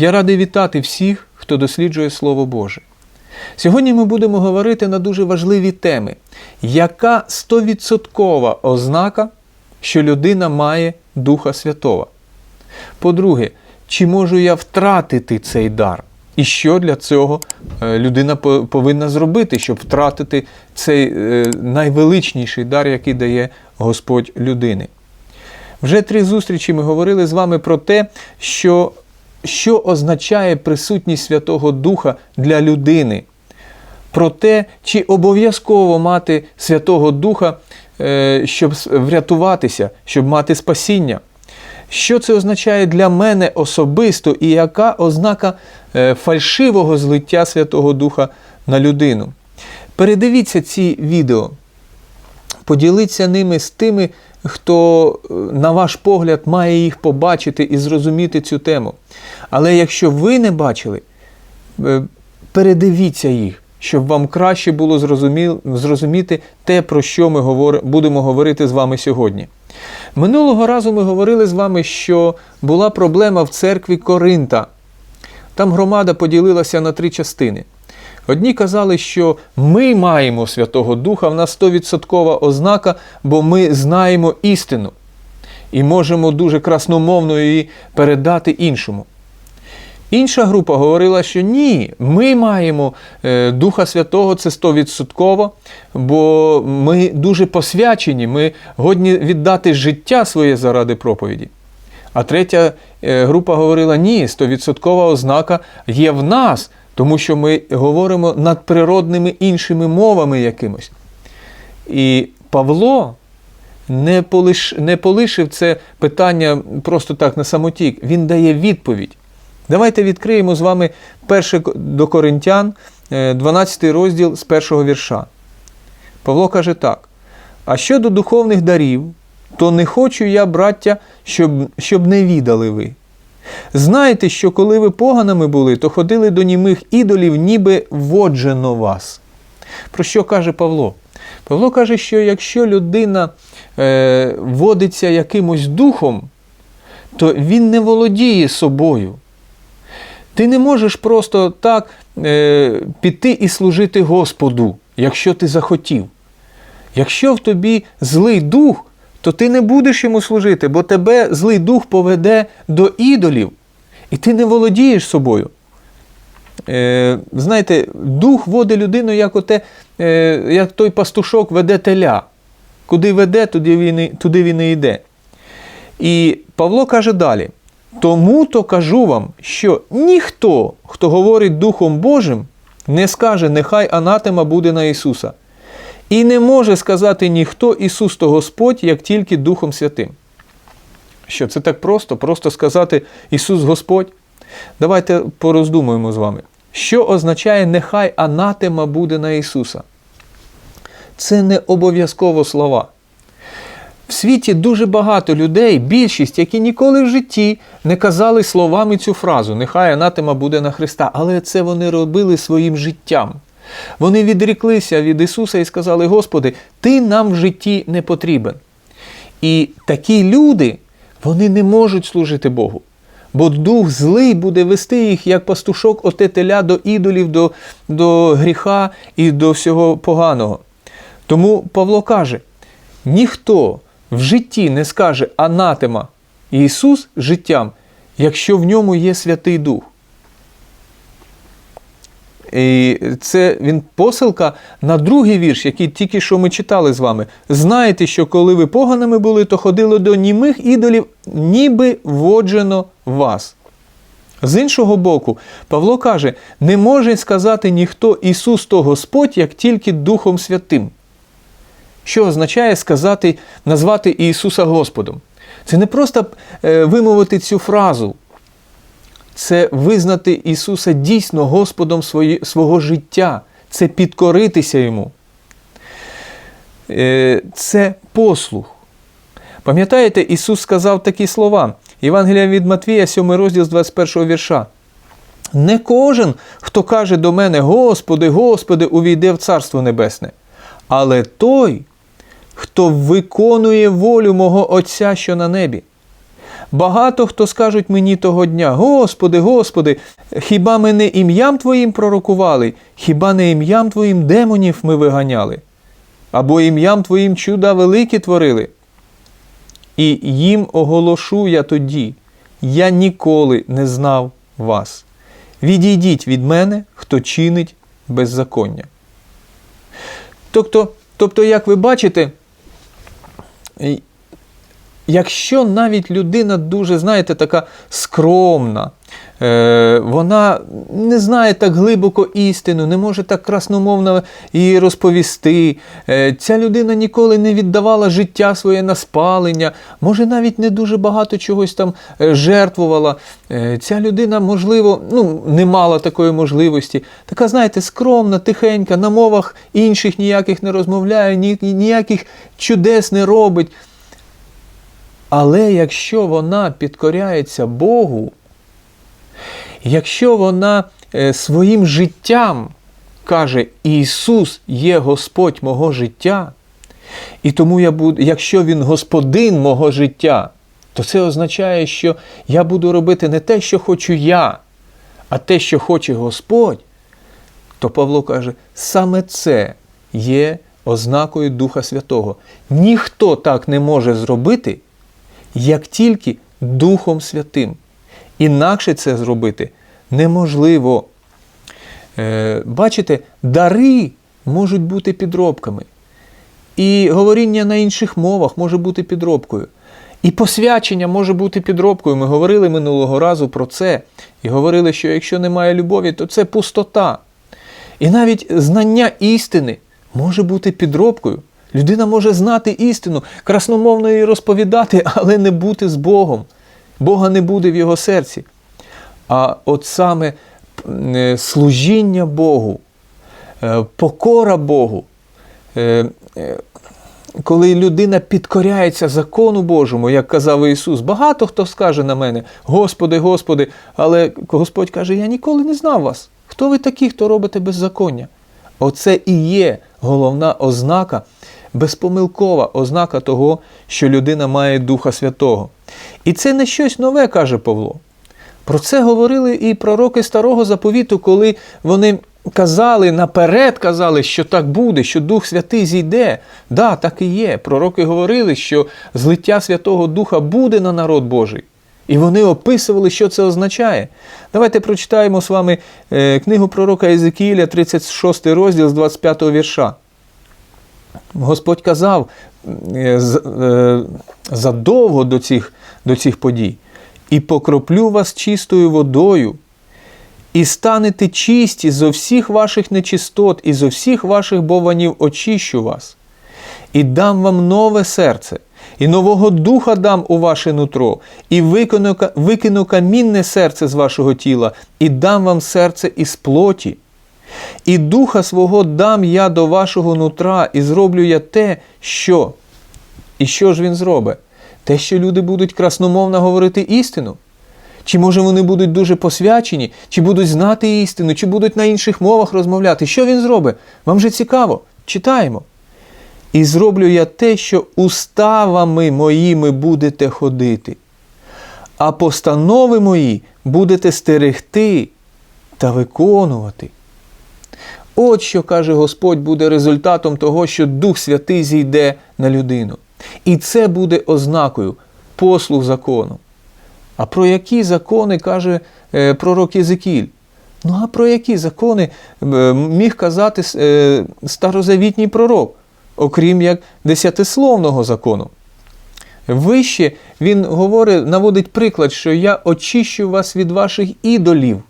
Я радий вітати всіх, хто досліджує Слово Боже. Сьогодні ми будемо говорити на дуже важливі теми, яка стовідсоткова ознака, що людина має Духа Святого. По-друге, чи можу я втратити цей дар? І що для цього е, людина повинна зробити, щоб втратити цей е, найвеличніший дар, який дає Господь людини? Вже три зустрічі ми говорили з вами про те, що, що означає присутність Святого Духа для людини, про те, чи обов'язково мати Святого Духа, е, щоб врятуватися, щоб мати спасіння. Що це означає для мене особисто і яка ознака е, фальшивого злиття Святого Духа на людину? Передивіться ці відео, поділіться ними з тими, хто, е, на ваш погляд, має їх побачити і зрозуміти цю тему. Але якщо ви не бачили, е, передивіться їх, щоб вам краще було зрозуміти те, про що ми будемо говорити з вами сьогодні. Минулого разу ми говорили з вами, що була проблема в церкві Коринта. Там громада поділилася на три частини. Одні казали, що ми маємо Святого Духа, в нас 100% ознака, бо ми знаємо істину і можемо дуже красномовно її передати іншому. Інша група говорила, що ні, ми маємо е, Духа Святого, це 100%, бо ми дуже посвячені, ми годні віддати життя своє заради проповіді. А третя е, група говорила, ні, 100% ознака є в нас, тому що ми говоримо над природними іншими мовами якимось. І Павло не, полиш, не полишив це питання просто так на самотік. Він дає відповідь. Давайте відкриємо з вами перше до Коринтян, е, 12 розділ з першого вірша. Павло каже так: А щодо духовних дарів, то не хочу я, браття, щоб, щоб не відали ви. Знаєте, що коли ви поганими були, то ходили до німих ідолів, ніби воджено вас. Про що каже Павло? Павло каже, що якщо людина е, водиться якимось духом, то він не володіє собою. Ти не можеш просто так е, піти і служити Господу, якщо ти захотів. Якщо в тобі злий дух, то ти не будеш йому служити, бо тебе злий дух поведе до ідолів, і ти не володієш собою. Е, знаєте, дух водить людину, як, оте, е, як той пастушок веде теля. Куди веде, туди він, туди він і йде. І Павло каже далі: тому то кажу вам, що ніхто, хто говорить Духом Божим, не скаже, нехай анатема буде на Ісуса. І не може сказати ніхто Ісус то Господь, як тільки Духом Святим. Що це так просто? Просто сказати Ісус Господь? Давайте пороздумуємо з вами. Що означає нехай анатема буде на Ісуса? Це не обов'язково слова. В світі дуже багато людей, більшість, які ніколи в житті не казали словами цю фразу Нехай анатема буде на Христа, але це вони робили своїм життям. Вони відріклися від Ісуса і сказали: Господи, Ти нам в житті не потрібен. І такі люди, вони не можуть служити Богу. Бо дух злий буде вести їх, як пастушок отетеля до ідолів, до, до гріха і до всього поганого. Тому Павло каже: ніхто в житті не скаже анатема Ісус життям, якщо в ньому є Святий Дух. І це він посилка на другий вірш, який тільки що ми читали з вами. Знаєте, що коли ви поганими були, то ходили до німих ідолів, ніби воджено вас. З іншого боку, Павло каже: не може сказати ніхто Ісус то Господь, як тільки Духом Святим. Що означає сказати, назвати Ісуса Господом? Це не просто е, вимовити цю фразу, це визнати Ісуса дійсно Господом свої, свого життя, це підкоритися Йому. Е, Це послух. Пам'ятаєте, Ісус сказав такі слова. Євангелія від Матвія, 7 розділ з 21 вірша. Не кожен, хто каже до мене, Господи, Господи, увійде в Царство Небесне, але той, хто виконує волю мого Отця, що на небі. Багато хто скажуть мені того дня: Господи, Господи, хіба ми не ім'ям Твоїм пророкували, хіба не ім'ям Твоїм демонів ми виганяли? Або ім'ям Твоїм чуда великі творили? І їм оголошу я тоді, я ніколи не знав вас. Відійдіть від мене, хто чинить беззаконня. Тобто, тобто, як ви бачите, якщо навіть людина дуже, знаєте, така скромна, е, вона не знає так глибоко істину, не може так красномовно її розповісти. Е, ця людина ніколи не віддавала життя своє на спалення, може навіть не дуже багато чогось там е, жертвувала. Е, ця людина, можливо, ну, не мала такої можливості. Така, знаєте, скромна, тихенька, на мовах інших ніяких не розмовляє, ні, ніяких чудес не робить. Але якщо вона підкоряється Богу, якщо вона е, своїм життям каже, Ісус є Господь мого життя, і тому я буду, якщо Він господин мого життя, то це означає, що я буду робити не те, що хочу я, а те, що хоче Господь, то Павло каже, саме це є ознакою Духа Святого. Ніхто так не може зробити, як тільки Духом Святим. Інакше це зробити неможливо. Е, бачите, дари можуть бути підробками. І говоріння на інших мовах може бути підробкою. І посвячення може бути підробкою. Ми говорили минулого разу про це. І говорили, що якщо немає любові, то це пустота. І навіть знання істини може бути підробкою. Людина може знати істину, красномовно її розповідати, але не бути з Богом. Бога не буде в його серці. А от саме е, служіння Богу, е, покора Богу, е, коли людина підкоряється закону Божому, як казав Ісус, багато хто скаже на мене, Господи, Господи, але Господь каже, я ніколи не знав вас. Хто ви такі, хто робите беззаконня? Оце і є головна ознака, безпомилкова ознака того, що людина має Духа Святого. І це не щось нове, каже Павло. Про це говорили і пророки старого заповіту, коли вони казали наперед, казали, що так буде, що Дух Святий зійде. Да, так і є. Пророки говорили, що злиття Святого Духа буде на народ Божий. І вони описували, що це означає. Давайте прочитаємо з вами е, книгу пророка Єзекіїля, 36 розділ з 25 вірша. Господь казав е, е, задовго до цих, до цих подій. І покроплю вас чистою водою, і станете чисті зо всіх ваших нечистот, і зо всіх ваших бованів очищу вас, і дам вам нове серце, і нового духа дам у ваше нутро, і викину, викину камінне серце з вашого тіла, і дам вам серце із плоті. І духа свого дам я до вашого нутра, і зроблю я те, що. І що ж він зробить? Те, що люди будуть красномовно говорити істину? Чи може вони будуть дуже посвячені, чи будуть знати істину, чи будуть на інших мовах розмовляти? Що він зробить? Вам же цікаво. Читаємо. І зроблю я те, що уставами моїми будете ходити, а постанови мої будете стерегти та виконувати. От що каже Господь, буде результатом того, що Дух Святий зійде на людину. І це буде ознакою послуг закону. А про які закони каже е, пророк Єзекіль? Ну а про які закони е, міг казати е, старозавітній пророк, окрім як десятисловного закону? Вище він говорить, наводить приклад, що я очищу вас від ваших ідолів.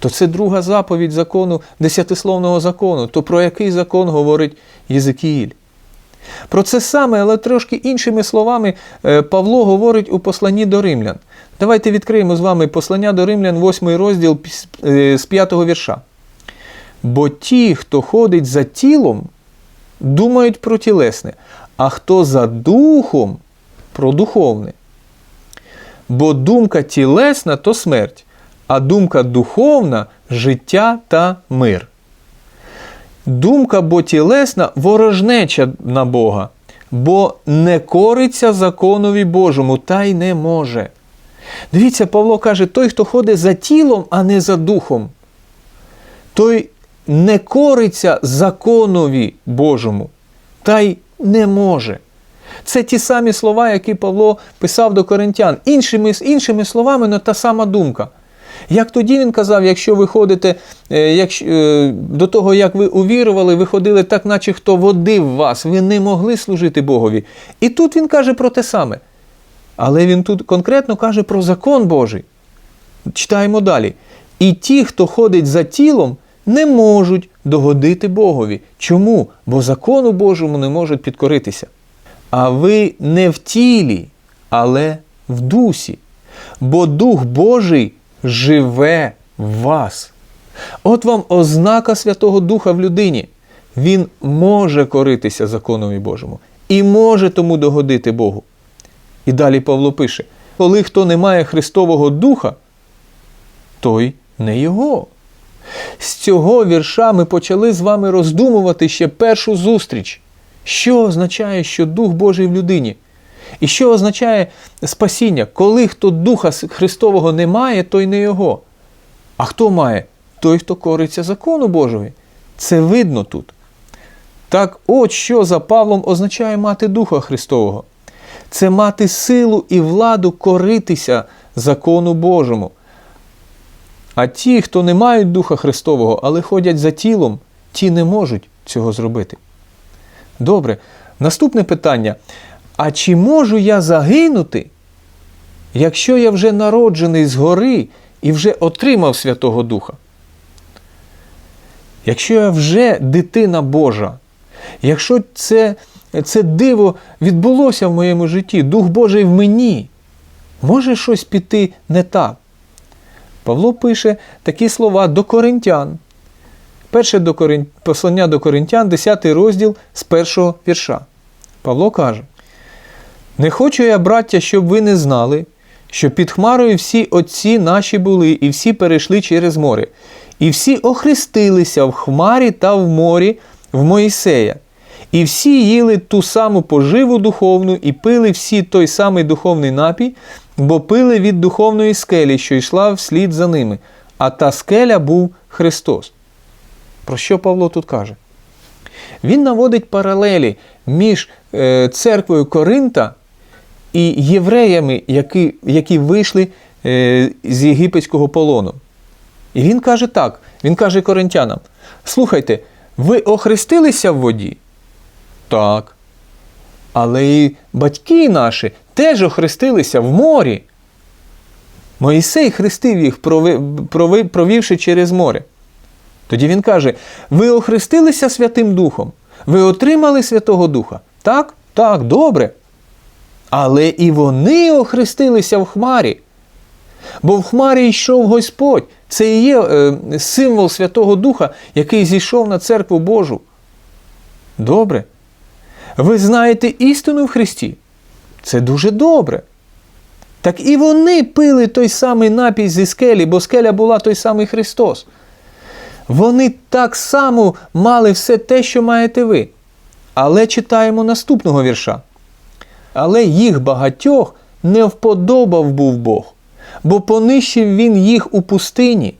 То це друга заповідь закону, десятисловного закону. То про який закон говорить Єзекіїль? Про це саме, але трошки іншими словами, е, Павло говорить у посланні до римлян. Давайте відкриємо з вами послання до римлян, 8 розділ е, з 5 вірша. Бо ті, хто ходить за тілом, думають про тілесне, а хто за духом про духовне. Бо думка тілесна то смерть, а думка духовна життя та мир. Думка бо тілесна ворожнеча на Бога, бо не кориться законові Божому, та й не може. Дивіться, Павло каже: той, хто ходить за тілом, а не за духом, той не кориться законові Божому, та й не може. Це ті самі слова, які Павло писав до коринтян. Іншими, іншими словами, але та сама думка. Як тоді він казав, якщо ви ходите е, якщо, е, до того, як ви увірували, ви ходили так, наче хто водив вас, ви не могли служити Богові. І тут він каже про те саме. Але він тут конкретно каже про закон Божий. Читаємо далі. І ті, хто ходить за тілом, не можуть догодити Богові. Чому? Бо закону Божому не можуть підкоритися. А ви не в тілі, але в дусі. Бо Дух Божий живе в вас. От вам ознака Святого Духа в людині. Він може коритися законові Божому і може тому догодити Богу. І далі Павло пише: коли хто не має Христового Духа, той не його. З цього вірша ми почали з вами роздумувати ще першу зустріч. Що означає, що Дух Божий в людині? І що означає спасіння? Коли хто Духа Христового не має, той не його. А хто має? Той, хто кориться закону Божої. Це видно тут. Так от що за Павлом означає мати Духа Христового? Це мати силу і владу коритися закону Божому. А ті, хто не мають Духа Христового, але ходять за тілом, ті не можуть цього зробити. Добре, наступне питання. А чи можу я загинути, якщо я вже народжений згори і вже отримав Святого Духа? Якщо я вже дитина Божа, якщо це, це диво відбулося в моєму житті, Дух Божий в мені, може щось піти не так? Павло пише такі слова до коринтян. Перше до корин... послання до коринтян, 10 розділ з першого вірша. Павло каже: Не хочу я, браття, щоб ви не знали, що під Хмарою всі отці наші були, і всі перейшли через море, і всі охрестилися в Хмарі та в морі в Моїсея, і всі їли ту саму поживу духовну, і пили всі той самий духовний напій, бо пили від духовної скелі, що йшла вслід за ними, а та скеля був Христос. Про що Павло тут каже? Він наводить паралелі між е, церквою Коринта і євреями, які які вийшли е, з єгипетського полону. І він каже так: він каже коринтянам: слухайте, ви охрестилися в воді? Так. Але і батьки наші теж охрестилися в морі. Моїсей хрестив їх, провівши через море. Тоді він каже: ви охрестилися Святим Духом, ви отримали Святого Духа. Так, так, добре. Але і вони охрестилися в Хмарі. Бо в Хмарі йшов Господь. Це і є е, символ Святого Духа, який зійшов на церкву Божу. Добре. Ви знаєте істину в Христі? Це дуже добре. Так і вони пили той самий напій зі скелі, бо скеля була той самий Христос. Вони так само мали все те, що маєте ви. Але читаємо наступного вірша. Але їх багатьох не вподобав був Бог, бо понищив він їх у пустині.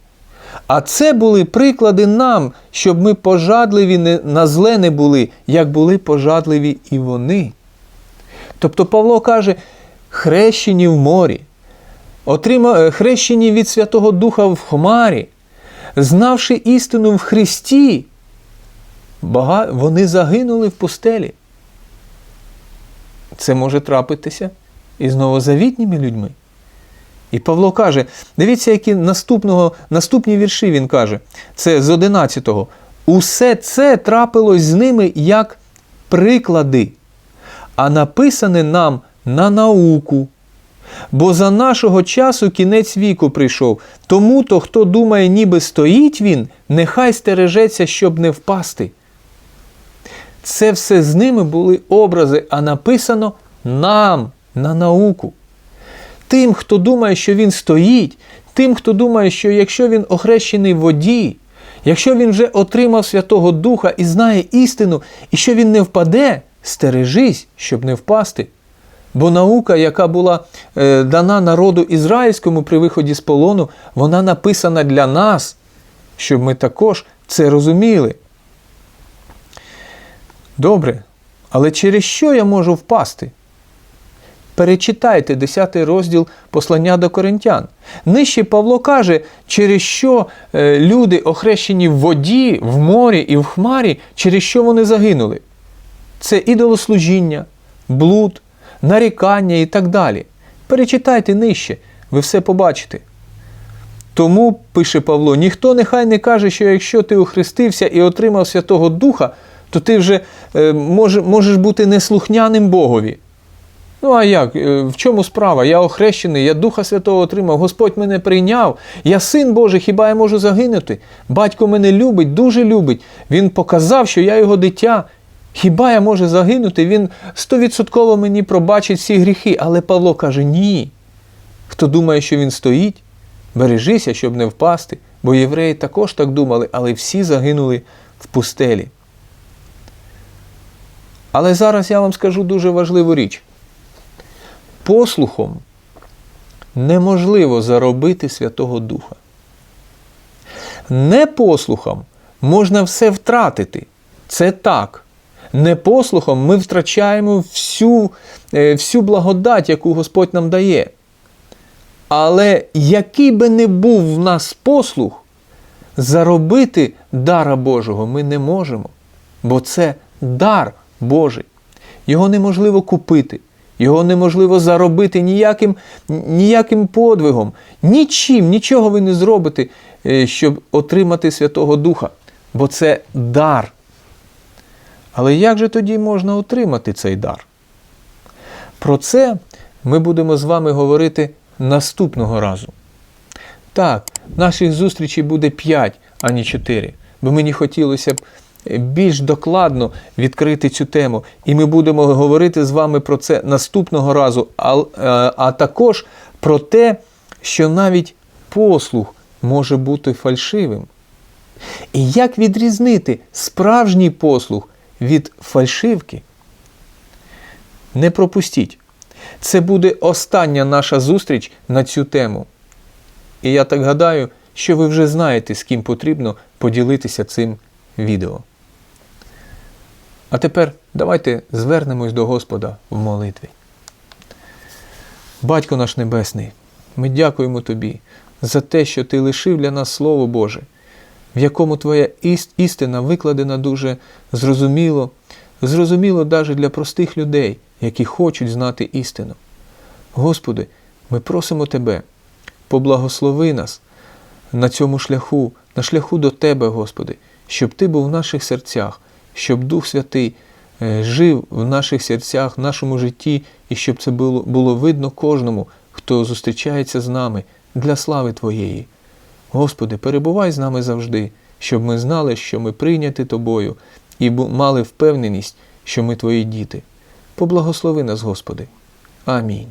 А це були приклади нам, щоб ми пожадливі на зле не були, як були пожадливі і вони. Тобто Павло каже, хрещені в морі, отримав, хрещені від Святого Духа в Хмарі знавши істину в Христі, вони загинули в пустелі. Це може трапитися і з новозавітніми людьми. І Павло каже: дивіться, які наступного, наступні вірші він каже, це з 11-го. Усе це трапилось з ними як приклади, а написане нам на науку. Бо за нашого часу кінець віку прийшов. Тому то, хто думає, ніби стоїть він, нехай стережеться, щоб не впасти. Це все з ними були образи, а написано нам на науку. Тим, хто думає, що він стоїть, тим, хто думає, що якщо він охрещений в воді, якщо він вже отримав Святого Духа і знає істину, і що він не впаде, стережись, щоб не впасти. Бо наука, яка була е, дана народу ізраїльському при виході з полону, вона написана для нас, щоб ми також це розуміли. Добре, але через що я можу впасти? Перечитайте 10 розділ послання до коринтян. Нижче Павло каже, через що е, люди, охрещені в воді, в морі і в хмарі, через що вони загинули. Це ідолослужіння, блуд, нарікання і так далі. Перечитайте нижче, ви все побачите. Тому, пише Павло, ніхто нехай не каже, що якщо ти охрестився і отримав Святого Духа, то ти вже е, може, можеш бути неслухняним Богові. Ну а як? Е, В чому справа? Я охрещений, я Духа Святого отримав, Господь мене прийняв, я син Божий, хіба я можу загинути? Батько мене любить, дуже любить. Він показав, що я його дитя. Хіба я можу загинути? Він стовідсотково мені пробачить всі гріхи. Але Павло каже: ні. Хто думає, що він стоїть, бережися, щоб не впасти. Бо євреї також так думали, але всі загинули в пустелі. Але зараз я вам скажу дуже важливу річ. Послухом неможливо заробити Святого Духа. Непослухом можна все втратити. Це так. Непослухом ми втрачаємо всю, е, всю благодать, яку Господь нам дає. Але який би не був в нас послух, заробити дара Божого ми не можемо. Бо це дар Божий. Його неможливо купити, його неможливо заробити ніяким, ніяким подвигом, нічим, нічого ви не зробите, е, щоб отримати Святого Духа. Бо це дар. Але як же тоді можна отримати цей дар? Про це ми будемо з вами говорити наступного разу. Так, наших зустрічей буде 5, а не 4, бо мені хотілося б більш докладно відкрити цю тему. І ми будемо говорити з вами про це наступного разу, а, а також про те, що навіть послух може бути фальшивим. І як відрізнити справжній послух від фальшивки? Не пропустіть. Це буде остання наша зустріч на цю тему. І я так гадаю, що ви вже знаєте, з ким потрібно поділитися цим відео. А тепер давайте звернемось до Господа в молитві. Батько наш Небесний, ми дякуємо Тобі за те, що Ти лишив для нас Слово Боже, в якому Твоя істина викладена дуже зрозуміло, зрозуміло навіть для простих людей, які хочуть знати істину. Господи, ми просимо Тебе, поблагослови нас на цьому шляху, на шляху до Тебе, Господи, щоб Ти був в наших серцях, щоб Дух Святий жив в наших серцях, в нашому житті, і щоб це було, було видно кожному, хто зустрічається з нами для слави Твоєї. Господи, перебувай з нами завжди, щоб ми знали, що ми прийняті Тобою, і мали впевненість, що ми Твої діти. Поблагослови нас, Господи. Амінь.